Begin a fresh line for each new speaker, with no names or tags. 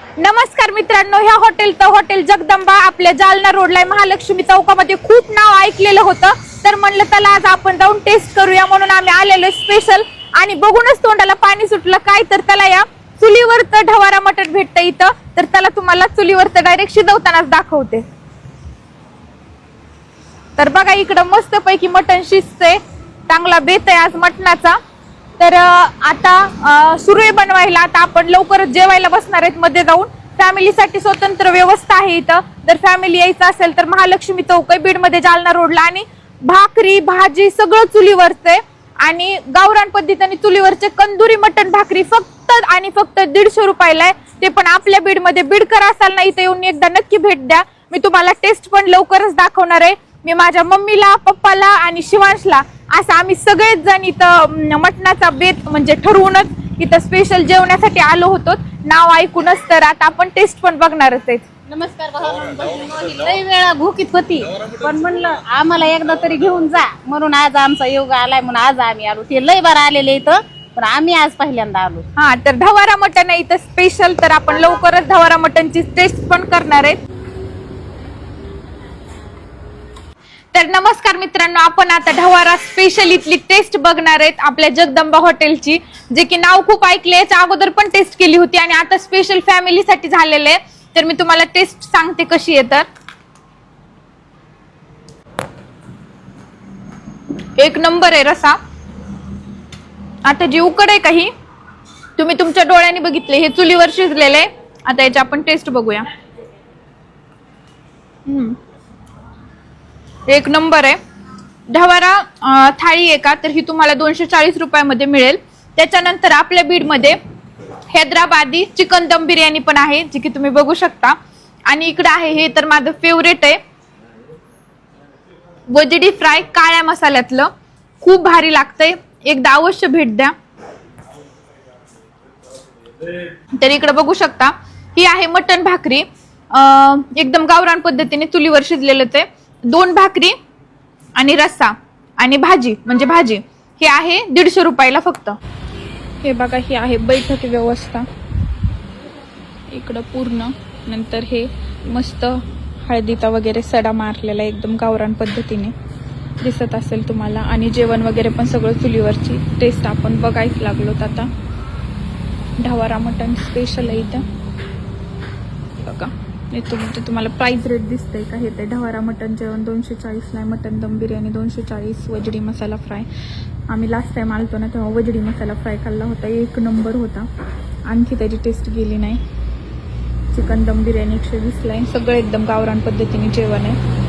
नमस्कार मित्रांनो ह्या हॉटेल तर हॉटेल जगदंबा आपल्या जालना रोडला आहे, महालक्ष्मी चौकामध्ये खूप नाव ऐकलेलं होतं. तर म्हणलं त्याला आज आपण जाऊन टेस्ट करूया. म्हणून आम्ही आलेलो स्पेशल आणि बघूनच तोंडाला पाणी सुटलं. काय तर त्याला या चुलीवरचं ढवारा मटण भेटतं इथं. तर त्याला तुम्हाला चुलीवरचं डायरेक्ट शिजवतानाच दाखवते. तर बघा इकडं मस्त पैकी मटण शिजते चांगला बेत आहे आज मटणाचा. तर आता सुरू आहे बनवायला. आता आपण लवकरच जेवायला बसणार आहेत मध्ये जाऊन. फॅमिलीसाठी स्वतंत्र व्यवस्था आहे इथं. जर फॅमिली यायचं असेल तर महालक्ष्मी चौक आहे बीडमध्ये जालना रोडला. आणि भाकरी भाजी सगळं चुलीवरचं आहे. आणि गावरान पद्धतीने चुलीवरचे कंदुरी मटण भाकरी फक्त आणि फक्त दीडशे रुपयाला आहे. ते पण आपल्या बीडमध्ये. बीडकर असाल ना इथे येऊन एकदा नक्की भेट द्या. मी तुम्हाला टेस्ट पण लवकरच दाखवणार आहे. मी माझ्या मम्मीला पप्पाला आणि शिवांशला असं आम्ही सगळेच जण इथं मटणाचा बेत म्हणजे ठरवूनच इथं स्पेशल जेवण्यासाठी आलो होतो. नाव ऐकूनच तर आता आपण टेस्ट पण बघणारच आहेत
नमस्कार लई वेळा भूकीत होती. पण म्हणलं आम्हाला एकदा तरी घेऊन जा. म्हणून आज आमचा योग आलाय म्हणून आज आम्ही आलो. ते लई बार आलेले इथं पण आम्ही आज पहिल्यांदा आलो.
हा तर ढवारा मटण आहे इथं स्पेशल तर आपण लवकरच ढवारा मटणची टेस्ट पण करणार आहेत तर नमस्कार मित्रांनो आपण आता ढवारा स्पेशल इथली टेस्ट बघणार आहेत आपल्या जगदंबा हॉटेलची जे की नाव खूप ऐकले याच्या अगोदर पण टेस्ट केली होती आणि आता स्पेशल फॅमिलीसाठी झालेले आहे. तर मी तुम्हाला टेस्ट सांगते कशी आहे तर. एक नंबर आहे रसा. आता जी उकड आहे काही तुम्ही तुमच्या डोळ्याने बघितले हे चुलीवर शिजलेले आहे. आता याची आपण टेस्ट बघूया. हम्म. एक नंबर आहे. ढवारा थाळी आहे का? तर ही तुम्हाला दोनशे चाळीस रुपयामध्ये मिळेल. त्याच्यानंतर आपल्या बीडमध्ये हैदराबादी चिकन दम बिर्याणी पण आहे जी की तुम्ही बघू शकता. आणि इकडं आहे हे तर माझं फेवरेट आहे. वजडी फ्राय काळ्या मसाल्यातलं. खूप भारी लागतंय. एकदा अवश्य भेट द्या. तर इकडे बघू शकता. ही आहे मटन भाकरी. अं, एकदम गावरान पद्धतीने चुलीवर शिजलेलं ते दोन भाकरी आणि रस्सा आणि भाजी म्हणजे भाजी हे आहे दीडशे रुपयाला फक्त. हे बघा ही आहे बैठक व्यवस्था. इकडं पूर्ण नंतर हे मस्त हळदीचा वगैरे सडा मारलेला एकदम गावरान पद्धतीने. दिसत असेल तुम्हाला. आणि जेवण वगैरे पण सगळं चुलीवरची टेस्ट आपण बघायच लागलोत आता. ढवारा मटण स्पेशल आहे इथं. बघा तुम्हाला प्राईज रेट दिसतंय का? हे ते ढवारा मटन जेवण दोनशे चाळीसला आहे मटन दम बिर्याणी दोनशे चाळीस वजडी मसाला फ्राय आम्ही लास्ट टाईम आलतो ना तेव्हा वजडी मसाला फ्राय खाल्ला होता. एक नंबर होता. आणखी त्याची टेस्ट गेली नाही. चिकन दम बिर्याणी एकशे वीसला आहे. सगळं एकदम गावरान पद्धतीने जेवण आहे.